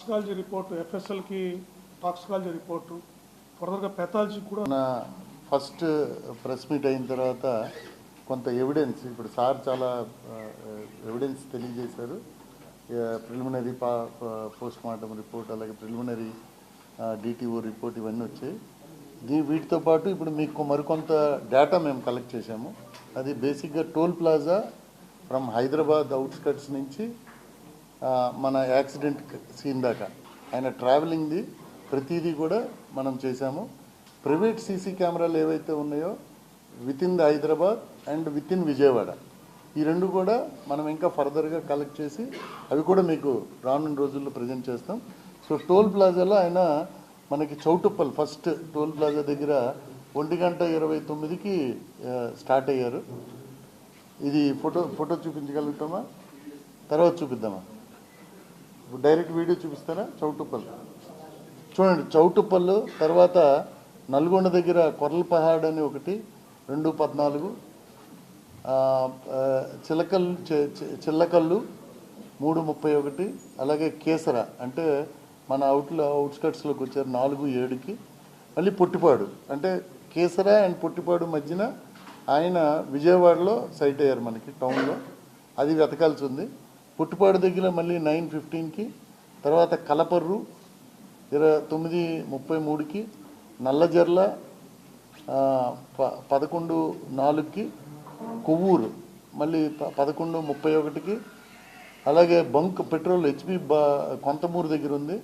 Toxicology report ఎఫ్ఎస్ఎల్కి toxicology report ఫర్దర్గా pathology కూడా నా ఫస్ట్ ప్రెస్ మీట్ అయిన తర్వాత కొంత ఎవిడెన్స్ ఇప్పుడు సార్ చాలా ఎవిడెన్స్ తెలియజేశారు. ప్రిలిమినరీ పా పోస్ట్ మార్టం రిపోర్ట్ అలాగే ప్రిలిమినరీ డిటిఓ రిపోర్ట్ ఇవన్నీ వచ్చాయి. దీ వీటితో పాటు ఇప్పుడు మీకు మరికొంత డేటా మేము కలెక్ట్ చేశాము. అది బేసిక్గా toll plaza from Hyderabad outskirts నుంచి మన యాక్సిడెంట్ సీన్ దాకా. ఆయన ట్రావెలింగ్ది ప్రతిదీ కూడా మనం చేశాము. ప్రైవేట్ సీసీ కెమెరాలు ఏవైతే ఉన్నాయో with in the Hyderabad and with in Vijayawada. ఈ రెండు కూడా మనం ఇంకా ఫర్దర్గా కలెక్ట్ చేసి అవి కూడా మీకు రానున్న రోజుల్లో ప్రజెంట్ చేస్తాం. సో టోల్ ప్లాజాలో ఆయన మనకి చౌటుప్పల్ ఫస్ట్ టోల్ ప్లాజా దగ్గర ఒంటి గంట ఇరవై తొమ్మిదికి స్టార్ట్ అయ్యారు. ఇది ఫోటో ఫోటో చూపించగలుగుతామా? తర్వాత చూపిద్దామా? డైరెక్ట్ వీడియో చూపిస్తారా చౌటుప్పల్. చూడండి చౌటుపల్లు తర్వాత నల్గొండ దగ్గర కొర్లపహాడ్ అని ఒకటి రెండు పద్నాలుగు చిలకల్లు చిల్లకల్లు మూడు ముప్పై ఒకటి అలాగే కేసర అంటే మన అవుట్లో అవుట్స్కట్స్లోకి వచ్చారు నాలుగు ఏడుకి. మళ్ళీ పొట్టిపాడు అంటే కేసర అండ్ పొట్టిపాడు మధ్యన ఆయన విజయవాడలో సైట్ అయ్యారు మనకి టౌన్లో. అది వెతకాల్సి ఉంది. పుట్టుపాడు దగ్గర మళ్ళీ నైన్ ఫిఫ్టీన్కి తర్వాత కలపర్రు ఇరవై తొమ్మిది ముప్పై మూడుకి నల్లజర్ల ప పదకొండు నాలుగుకి కొవ్వూరు మళ్ళీ పదకొండు ముప్పై ఒకటికి అలాగే బంక్ పెట్రోల్ హెచ్పి బా కొంతమూరు దగ్గర ఉంది.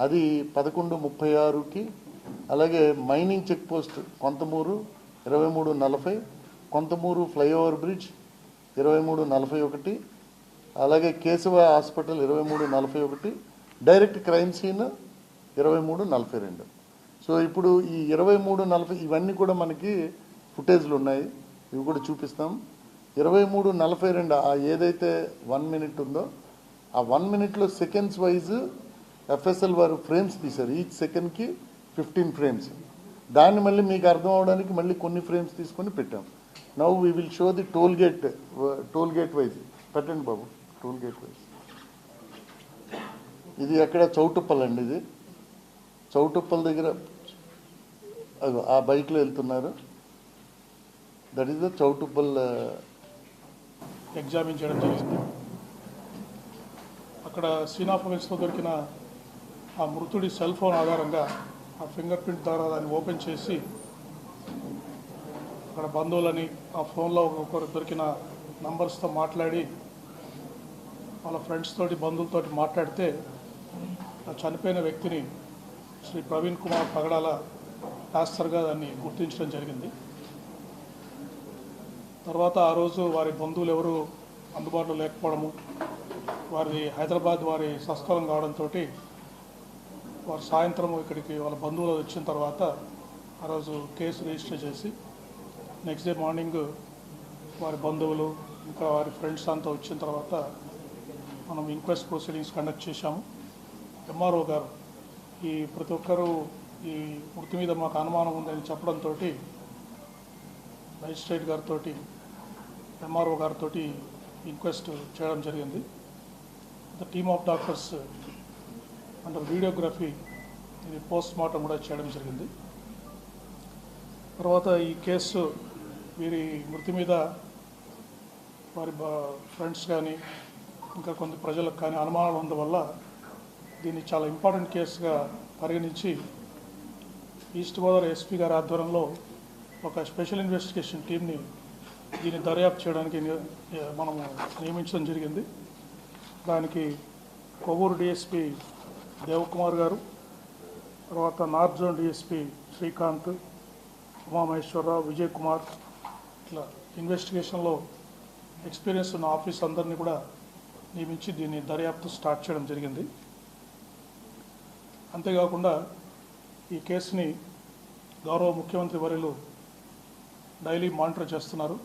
అది పదకొండు ముప్పై ఆరుకి అలాగే మైనింగ్ చెక్ పోస్ట్ కొంతమూరు ఇరవై మూడు నలభై కొంతమూరు ఫ్లైఓవర్ బ్రిడ్జ్ ఇరవై మూడు నలభై ఒకటి అలాగే కేశవ హాస్పిటల్ ఇరవై మూడు నలభై ఒకటి డైరెక్ట్ క్రైమ్ సీన్ ఇరవై మూడు నలభై రెండు. సో ఇప్పుడు ఈ ఇరవై మూడు నలభై ఇవన్నీ కూడా మనకి ఫుటేజ్లు ఉన్నాయి. ఇవి కూడా చూపిస్తాం. ఇరవై మూడు నలభై రెండు ఆ ఏదైతే వన్ మినిట్ ఉందో ఆ వన్ మినిట్లో సెకండ్స్ వైజ్ ఎఫ్ఎస్ఎల్ వారు ఫ్రేమ్స్ తీశారు. ఈచ్ సెకండ్కి ఫిఫ్టీన్ ఫ్రేమ్స్. దాన్ని మళ్ళీ మీకు అర్థం అవడానికి మళ్ళీ కొన్ని ఫ్రేమ్స్ తీసుకొని పెట్టాం. Now we will show the toll gate toll gate wise. పెట్టండి బాబు. టోల్ గేట్ వైజ్ ఇది ఎక్కడ? చౌటుప్పల్ అండి ఇది. చౌటుప్పల్ దగ్గర ఆ బైక్లో వెళ్తున్నారు. That is the Choutuppal examine చేయడం జరిగింది. అక్కడ సీన్ దొరికిన ఆ మృతుడి సెల్ ఫోన్ ఆధారంగా ఆ ఫింగర్ ప్రింట్ ద్వారా దాన్ని ఓపెన్ చేసి అక్కడ బంధువులని ఆ ఫోన్లో ఒక్కొక్కరు దొరికిన నంబర్స్తో మాట్లాడి వాళ్ళ ఫ్రెండ్స్ తోటి బంధువులతోటి మాట్లాడితే చనిపోయిన వ్యక్తిని శ్రీ ప్రవీణ్ కుమార్ పగడాల పాస్టర్గా దాన్ని గుర్తించడం జరిగింది. తర్వాత ఆ రోజు వారి బంధువులు ఎవరు అందుబాటులో లేకపోవడము వారి హైదరాబాద్ వారి స్వస్థలం కావడంతో వారు సాయంత్రం ఇక్కడికి వాళ్ళ బంధువులు వచ్చిన తర్వాత ఆ రోజు కేసు రిజిస్టర్ చేసి నెక్స్ట్ డే మార్నింగ్ వారి బంధువులు ఇంకా వారి ఫ్రెండ్స్ అంతా వచ్చిన తర్వాత మనం ఇంక్వెస్ట్ ప్రొసీడింగ్స్ కండక్ట్ చేశాము. ఎంఆర్ఓ గారు ఈ ప్రతి ఒక్కరూ ఈ మృతి మీద మాకు అనుమానం ఉందని చెప్పడంతో మేజిస్ట్రేట్ గారితో ఎంఆర్ఓ గారితో ఇంక్వెస్ట్ చేయడం జరిగింది. ద టీమ్ ఆఫ్ డాక్టర్స్ అంటే వీడియోగ్రఫీ ఇది పోస్ట్ మార్టం కూడా చేయడం జరిగింది. తర్వాత ఈ కేసు వీరి మృతి మీద వారి ఫ్రెండ్స్ కానీ ఇంకా కొంత ప్రజలకు కానీ అనుమానాలు ఉండవల్ల దీన్ని చాలా ఇంపార్టెంట్ కేసుగా పరిగణించి ఈస్ట్ గోదావరి ఎస్పీ గారి ఆధ్వర్యంలో ఒక స్పెషల్ ఇన్వెస్టిగేషన్ టీంని దీన్ని దర్యాప్తు చేయడానికి ని- మనము నియమించడం జరిగింది. దానికి కొవ్వూరు డిఎస్పి దేవకుమార్ గారు తర్వాత north zone DSP Srikanth Umamaheswararao Vijay Kumar ఇట్లా ఇన్వెస్టిగేషన్లో ఎక్స్పీరియన్స్ ఉన్న ఆఫీస్ అందరినీ కూడా నియమించి దీన్ని దర్యాప్తు స్టార్ట్ చేయడం జరిగింది. అంతేకాకుండా ఈ కేసుని గౌరవ ముఖ్యమంత్రి వర్యులు డైలీ మానిటర్ చేస్తున్నారు.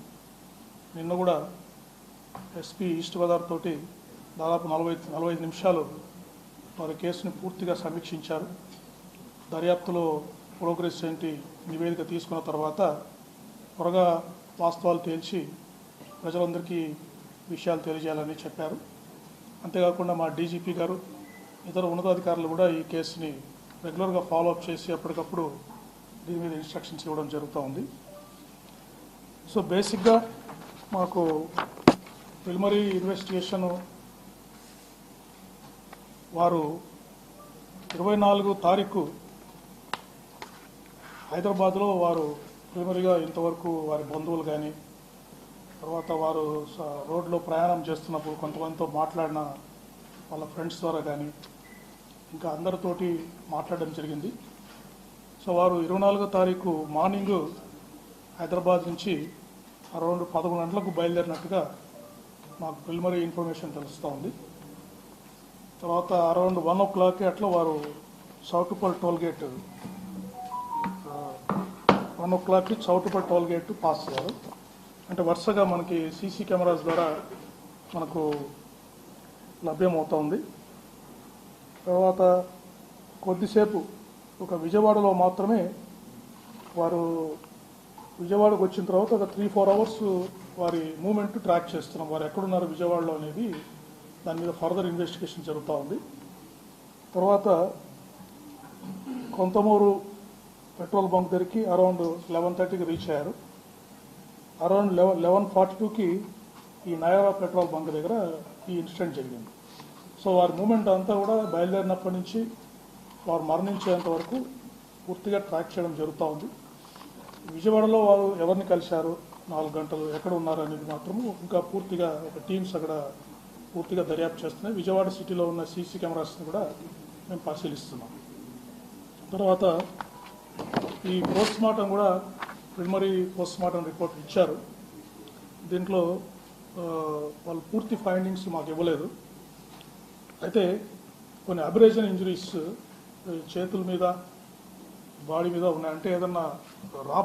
నిన్న కూడా ఎస్పీ ఈస్ట్ గోదావరి తోటి దాదాపు నలభై నలభై ఐదు నిమిషాలు వారి కేసుని పూర్తిగా సమీక్షించారు. దర్యాప్తులో ప్రోగ్రెస్ ఏంటి నివేదిక తీసుకున్న తర్వాత త్వరగా వాస్తవాలు తేల్చి ప్రజలందరికీ విషయాలు తెలియజేయాలని చెప్పారు. అంతేకాకుండా మా డీజీపీ గారు ఇతర ఉన్నతాధికారులు కూడా ఈ కేసుని రెగ్యులర్గా ఫాలో అప్ చేసి అప్పటికప్పుడు దీని మీద ఇన్స్ట్రక్షన్స్ ఇవ్వడం జరుగుతూ ఉంది. సో బేసిక్గా మాకు ప్రిలిమరీ ఇన్వెస్టిగేషన్ వారు ఇరవై నాలుగు తారీఖు హైదరాబాద్లో వారు ప్రిలిమరీగా ఇంతవరకు వారి బంధువులు కానీ తర్వాత వారు స- రోడ్లో ప్రయాణం చేస్తున్నప్పుడు కొంతమందితో మాట్లాడిన వాళ్ళ ఫ్రెండ్స్ ద్వారా కానీ ఇంకా అందరితోటి మాట్లాడడం జరిగింది. సో వారు ఇరవై నాలుగో తారీఖు మార్నింగ్ హైదరాబాద్ నుంచి అరౌండ్ పదకొండు గంటలకు బయలుదేరినట్టుగా మాకు ప్రిలిమరీ ఇన్ఫర్మేషన్ తెలుస్తూ ఉంది. తర్వాత అరౌండ్ వన్ ఓ క్లాక్ అట్లా వారు సౌటుపల్ టోల్ గేట్ వన్ ఓ క్లాక్కి సౌటుపల్ టోల్ గేట్ పాస్ అయ్యారు. అంటే వరుసగా మనకి సీసీ కెమెరాస్ ద్వారా మనకు లభ్యమవుతోంది. తర్వాత కొద్దిసేపు ఒక విజయవాడలో మాత్రమే వారు విజయవాడకు వచ్చిన తర్వాత ఒక త్రీ ఫోర్ అవర్స్ వారి మూమెంట్ ట్రాక్ చేస్తున్నాం. వారు ఎక్కడున్నారు విజయవాడలో అనేది దాని మీద ఫర్దర్ ఇన్వెస్టిగేషన్ జరుగుతూ ఉంది. తర్వాత కొంతమూరు పెట్రోల్ బంక్ దగ్గరికి అరౌండ్ లెవెన్ థర్టీకి రీచ్ అయ్యారు. అరౌండ్ లెవెన్ లెవెన్ ఫార్టీ టూకి ఈ నయారా పెట్రోల్ బంక్ దగ్గర ఈ ఇన్సిడెంట్ జరిగింది. సో వారి మూమెంట్ అంతా కూడా బయలుదేరినప్పటి నుంచి వారు మరణించేంత వరకు పూర్తిగా ట్రాక్ చేయడం జరుగుతూ ఉంది. విజయవాడలో వారు ఎవరిని కలిశారు నాలుగు గంటలు ఎక్కడ ఉన్నారు అనేది మాత్రము ఇంకా పూర్తిగా ఒక టీమ్స్ అక్కడ పూర్తిగా దర్యాప్తు చేస్తున్నాయి. విజయవాడ సిటీలో ఉన్న సీసీ కెమెరాస్ని కూడా మేము పరిశీలిస్తున్నాం. తర్వాత ఈ పోస్ట్ మార్టం కూడా ప్రిమరీ పోస్ట్ మార్టం రిపోర్ట్ ఇచ్చారు. దీంట్లో వాళ్ళు పూర్తి ఫైండింగ్స్ మాకు ఇవ్వలేదు. అయితే కొన్ని అబ్రేజన్ ఇంజరీస్ చేతుల మీద బాడీ మీద ఉన్నాయంటే ఏదన్నా రాపు